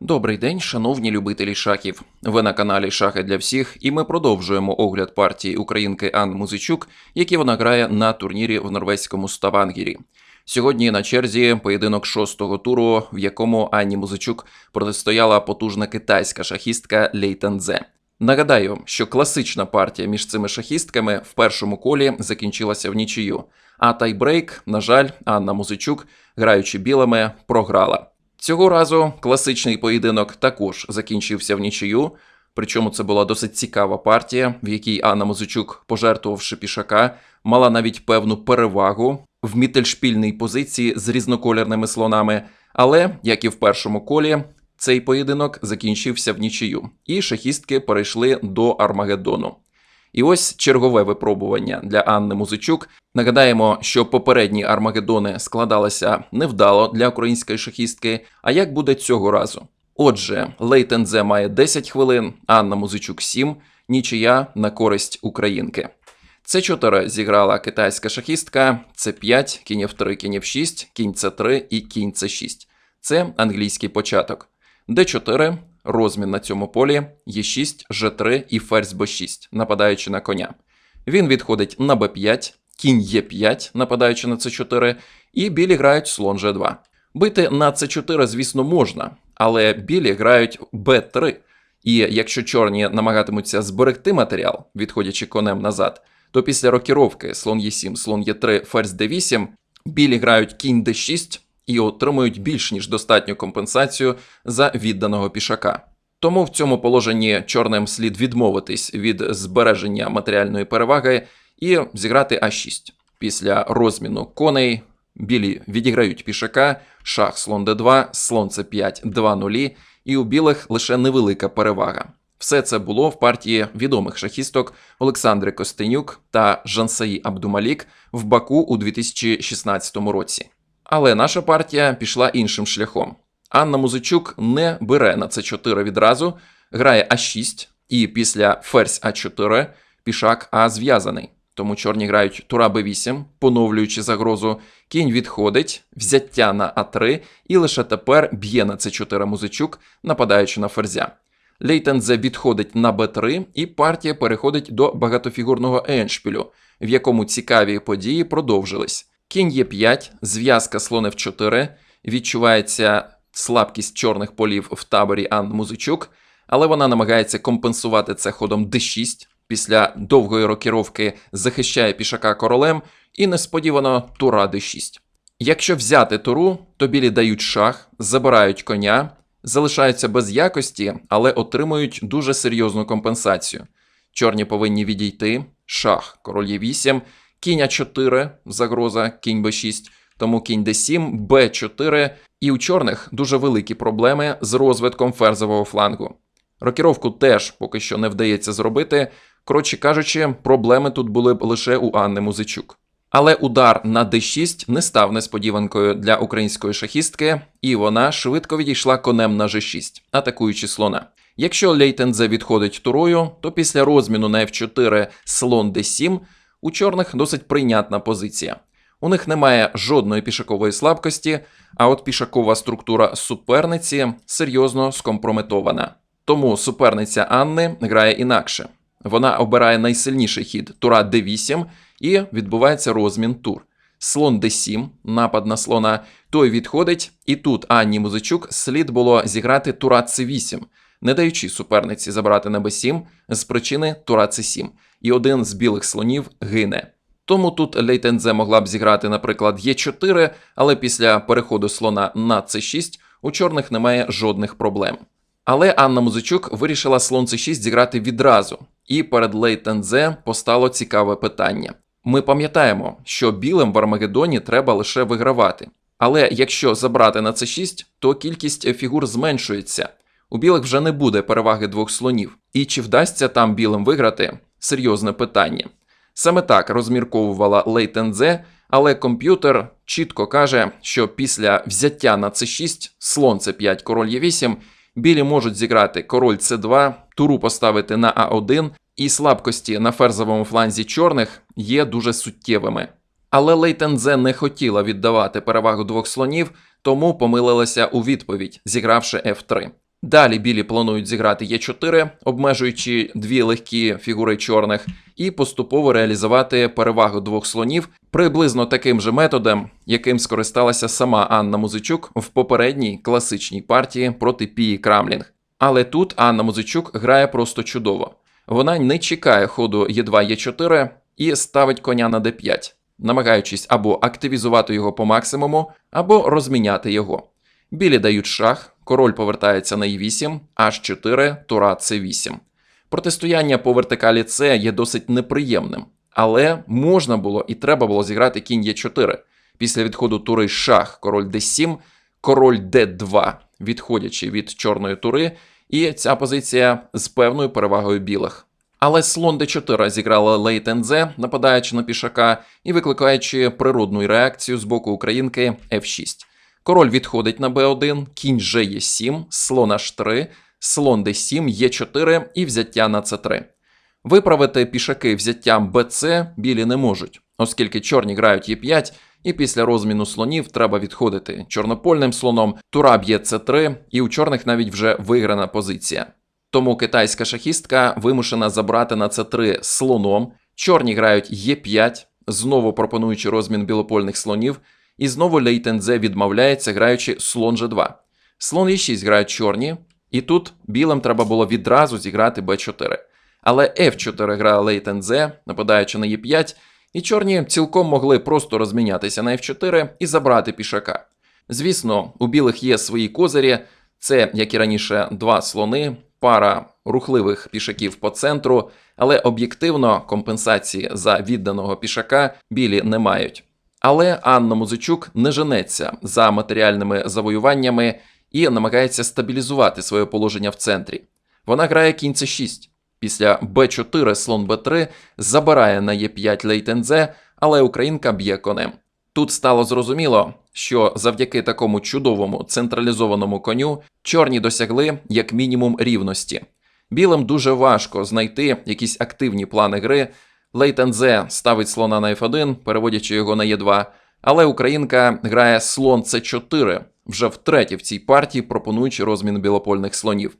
Добрий день, шановні любителі шахів. Ви на каналі Шахи для всіх, і ми продовжуємо огляд партії українки Анн Музичук, які вона грає на турнірі в норвезькому Ставангірі. Сьогодні на черзі поєдинок шостого туру, в якому Анні Музичук протистояла потужна китайська шахістка Лейтен Зе. Нагадаю, що класична партія між цими шахістками в першому колі закінчилася в нічию, а тайбрейк, на жаль, Анна Музичук, граючи білими, програла. Цього разу класичний поєдинок також закінчився в нічию. Причому це була досить цікава партія, в якій Анна Музичук, пожертвувавши пішака, мала навіть певну перевагу в мітельшпільній позиції з різнокольорними слонами. Але, як і в першому колі, цей поєдинок закінчився в нічию, і шахістки перейшли до Армагеддону. І ось чергове випробування для Анни Музичук. Нагадаємо, що попередні Армагеддони складалися невдало для української шахістки. А як буде цього разу? Отже, Лейтен Зе має 10 хвилин, Анна Музичук 7, нічия на користь українки. С4 зіграла китайська шахістка, С5, кінь F3, кінь F6, кінь С3 і кінь С6. Це англійський початок. Д4, розмін на цьому полі, Е6, Ж3 і ферзь Б6, нападаючи на коня. Він відходить на Б5, кінь Е5, нападаючи на С4, і білі грають слон Ж2. Бити на С4, звісно, можна, але білі грають Б3. І якщо чорні намагатимуться зберегти матеріал, відходячи конем назад, то після рокіровки слон Е7, слон Е3, ферзь Д8, білі грають кінь Д6 і отримують більш ніж достатню компенсацію за відданого пішака. Тому в цьому положенні чорним слід відмовитись від збереження матеріальної переваги і зіграти А6. Після розміну коней білі відіграють пішака, шах слон Д2, слон С5, 2 нулі, і у білих лише невелика перевага. Все це було в партії відомих шахісток Олександри Костенюк та Жансаї Абдумалік в Баку у 2016 році. Але наша партія пішла іншим шляхом. Анна Музичук не бере на С4 відразу, грає А6, і після ферзь А4 пішак А зв'язаний. Тому чорні грають тура Б8, поновлюючи загрозу. Кінь відходить, взяття на А3, і лише тепер б'є на С4 Музичук, нападаючи на ферзя. Лейтензе відходить на Б3, і партія переходить до багатофігурного еншпілю, в якому цікаві події продовжились. Кінь Е5, зв'язка слон F4, відчувається слабкість чорних полів в таборі Ан Музичук, але вона намагається компенсувати це ходом d6. Після довгої рокіровки захищає пішака королем і несподівано тура d6. Якщо взяти туру, то білі дають шах, забирають коня, залишаються без якості, але отримують дуже серйозну компенсацію. Чорні повинні відійти, шах, король Е8, кінь А4, загроза, кінь Б6, тому кінь Д7, Б4, і у чорних дуже великі проблеми з розвитком ферзового флангу. Рокіровку теж поки що не вдається зробити. Коротше кажучи, проблеми тут були б лише у Анни Музичук. Але удар на d6 не став несподіванкою для української шахістки, і вона швидко відійшла конем на g6, атакуючи слона. Якщо Лейтензе відходить турою, то після розміну на f4 слон d7 у чорних досить прийнятна позиція. У них немає жодної пішакової слабкості, а от пішакова структура суперниці серйозно скомпрометована. Тому суперниця Анни грає інакше. Вона обирає найсильніший хід тура d8 і відбувається розмін тур. Слон d7, напад на слона, той відходить, і тут Анні Музичук слід було зіграти тура c8, не даючи суперниці забрати на b7 з причини тура c7, і один з білих слонів гине. Тому тут Лейтензе могла б зіграти, наприклад, Е4, але після переходу слона на c6 у чорних немає жодних проблем. Але Анна Музичук вирішила слон c6 зіграти відразу, і перед Лейтензе постало цікаве питання. Ми пам'ятаємо, що білим в Армагеддоні треба лише вигравати. Але якщо забрати на c6, то кількість фігур зменшується. У білих вже не буде переваги двох слонів. І чи вдасться там білим виграти серйозне питання. Саме так розмірковувала Лейтензе, але комп'ютер чітко каже, що після взяття на c6, слон c5, король Е8, білі можуть зіграти король c2, туру поставити на А1, і слабкості на ферзовому фланзі чорних є дуже суттєвими. Але Лейтензе не хотіла віддавати перевагу двох слонів, тому помилилася у відповідь, зігравши F3. Далі білі планують зіграти Е4, обмежуючи дві легкі фігури чорних, і поступово реалізувати перевагу двох слонів приблизно таким же методом, яким скористалася сама Анна Музичук в попередній класичній партії проти Пії Крамлінг. Але тут Анна Музичук грає просто чудово. Вона не чекає ходу Е2 Е4 і ставить коня на d5, намагаючись або активізувати його по максимуму, або розміняти його. Білі дають шах, король повертається на e8, h4, тура c8. Протистояння по вертикалі С є досить неприємним, але можна було і треба було зіграти кінь Е4. Після відходу тури шах, король d7, король d2, відходячи від чорної тури, і ця позиція з певною перевагою білих. Але слон d4 зіграла Лейтен З, нападаючи на пішака і викликаючи природну реакцію з боку українки f6. Король відходить на b1, кінь же є 7, слон h3, слон d7, e4 і взяття на c3. Виправити пішаки взяттям bc білі не можуть, оскільки чорні грають e5, і після розміну слонів треба відходити чорнопольним слоном, тура б'є c3, і у чорних навіть вже виграна позиція. Тому китайська шахістка вимушена забрати на c3 слоном, чорні грають e5, знову пропонуючи розмін білопольних слонів, і знову Лейтензе відмовляється, граючи слон G2. Слон e6 грають чорні, і тут білим треба було відразу зіграти b4. Але f4 грає Лейтензе, нападаючи на e5, і чорні цілком могли просто розмінятися на f4 і забрати пішака. Звісно, у білих є свої козирі, це, як і раніше, два слони, пара рухливих пішаків по центру, але об'єктивно компенсації за відданого пішака білі не мають. Але Анна Музичук не женеться за матеріальними завоюваннями і намагається стабілізувати своє положення в центрі. Вона грає кінь c6. Після b4 слон b3 забирає на e5 лейтензе, але українка б'є конем. Тут стало зрозуміло, що завдяки такому чудовому централізованому коню чорні досягли як мінімум рівності. Білим дуже важко знайти якісь активні плани гри. Лейтензе ставить слона на f1, переводячи його на e2, але українка грає слон c4 вже втретє в цій партії, пропонуючи розмін білопольних слонів.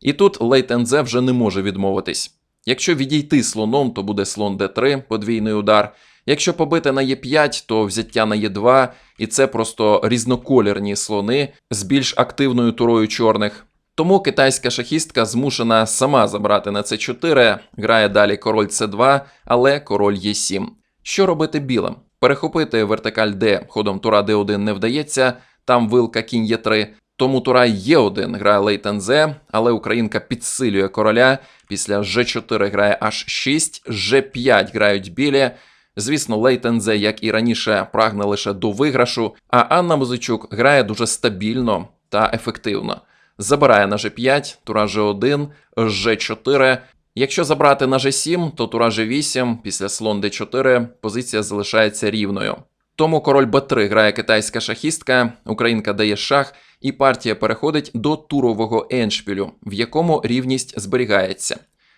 І тут Лейтензе вже не може відмовитись. Якщо відійти слоном, то буде слон d3, подвійний удар. Якщо побити на e5, то взяття на e2, і це просто різноколірні слони з більш активною турою чорних. Тому китайська шахістка змушена сама забрати на c4, грає далі король c2, але король e7. Що робити білим? Перехопити вертикаль d ходом тура d1 не вдається, там вилка кінь e3, тому тура Е1 грає Лейтен З, але українка підсилює короля. Після G4 грає H6, G5 грають білі. Звісно, Лейтен З, як і раніше, прагне лише до виграшу, а Анна Музичук грає дуже стабільно та ефективно. Забирає на G5, тура G1, G4. Якщо забрати на G7, то тура G8, після слон D4 позиція залишається рівною. Тому король Б3 грає китайська шахістка, українка дає шах, і партія переходить до турового еншпілю, в якому рівність зберігається.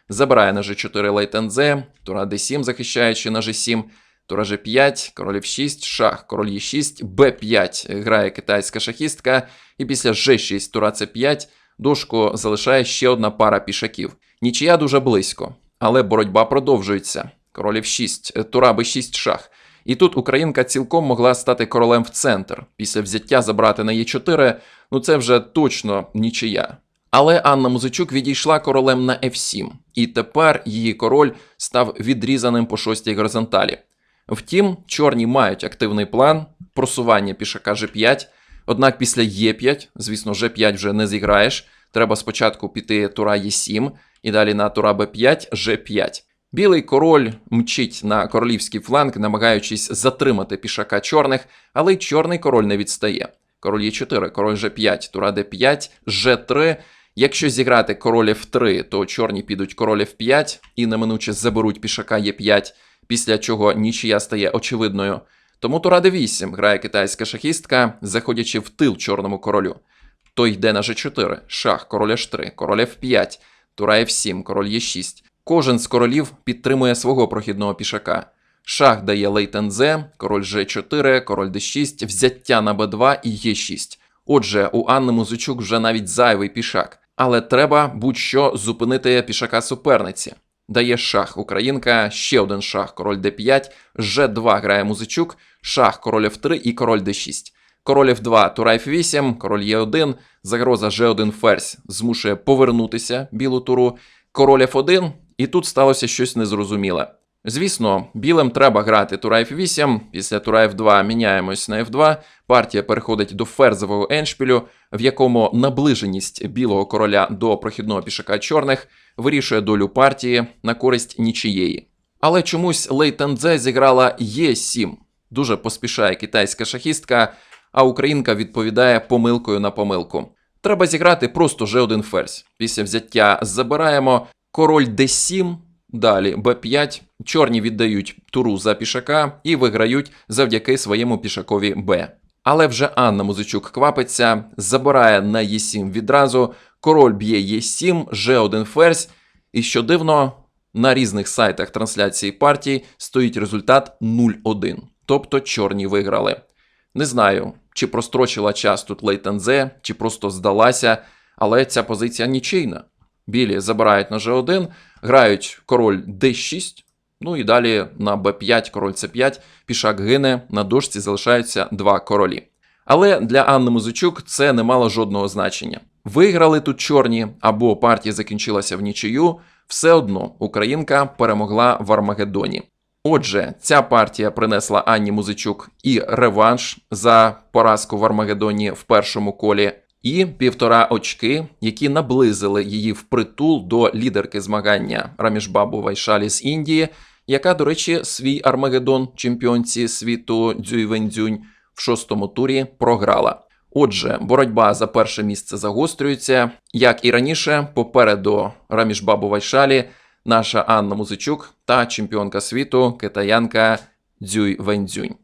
Забирає на G4 Лейтензе, тура D7 захищаючи на G7, тура G5, король F6, шах, король Е6, Б5 грає китайська шахістка, і після G6, тура С5 дошку залишає ще одна пара пішаків. Нічия дуже близько, але боротьба продовжується. Король F6, тура Б6 шах. І тут Українка цілком могла стати королем в центр. Після взяття забрати на Е4, ну це вже точно нічия. Але Анна Музичук відійшла королем на F7, і тепер її король став відрізаним по шостій горизонталі. Втім, чорні мають активний план просування пішака G5, однак після Е5, звісно, G5 вже не зіграєш. Треба спочатку піти тура Е7 і далі на тура Б5, G5. Білий король мчить на королівський фланг, намагаючись затримати пішака чорних, але й чорний король не відстає. Король Е4, король G5, тура Д5, G3. Якщо зіграти король F3, то чорні підуть король F5 і неминуче заберуть пішака Е5, після чого нічия стає очевидною. Тому тура Д8 грає китайська шахістка, заходячи в тил чорному королю. Той йде на G4, шах, король H3, король F5, тура F7, король Е6. Кожен з королів підтримує свого прохідного пішака. Шах дає Лейтен З, король G4, король D6, взяття на Б2 і Е6. Отже, у Анни Музичук вже навіть зайвий пішак. Але треба будь-що зупинити пішака суперниці. Дає шах Українка, ще один шах, король d5, G2 грає музичук, шах король F3 і король d6. Король F2, тура F8, король Е1, загроза G1 ферзь змушує повернутися білу туру, король F1, і тут сталося щось незрозуміле. Звісно, білим треба грати тура F8, після тура F2 міняємось на F2, партія переходить до ферзового еншпілю, в якому наближеність білого короля до прохідного пішака чорних вирішує долю партії на користь нічиєї. Але чомусь Лей Тандзе зіграла Е7. Дуже поспішає китайська шахістка, а українка відповідає помилкою на помилку. Треба зіграти просто G1 ферзь. Після взяття забираємо король D7, далі B5. Чорні віддають туру за пішака і виграють завдяки своєму пішакові Б. Але вже Анна Музичук квапиться, забирає на Е7 відразу, король б'є Е7, G1 ферзь. І що дивно, на різних сайтах трансляції партії стоїть результат 0-1. Тобто чорні виграли. Не знаю, чи прострочила час тут Лейтензе, чи просто здалася, але ця позиція нічийна. Білі забирають на G1, грають король D6, ну і далі на B5, король C5, пішак гине, на дошці залишаються два королі. Але для Анни Музичук це не мало жодного значення. Виграли тут чорні або партія закінчилася в нічию, все одно Українка перемогла в Армагеддоні. Отже, ця партія принесла Анні Музичук і реванш за поразку в Армагеддоні в першому колі, і півтора очки, які наблизили її впритул до лідерки змагання Рамішбабу Вайшалі з Індії, яка, до речі, свій Армагеддон чемпіонці світу Дзюй Вензюнь в шостому турі програла. Отже, боротьба за перше місце загострюється. Як і раніше, попереду Рамішбабу Вайшалі, наша Анна Музичук та чемпіонка світу китаянка Дзюй Вензюнь.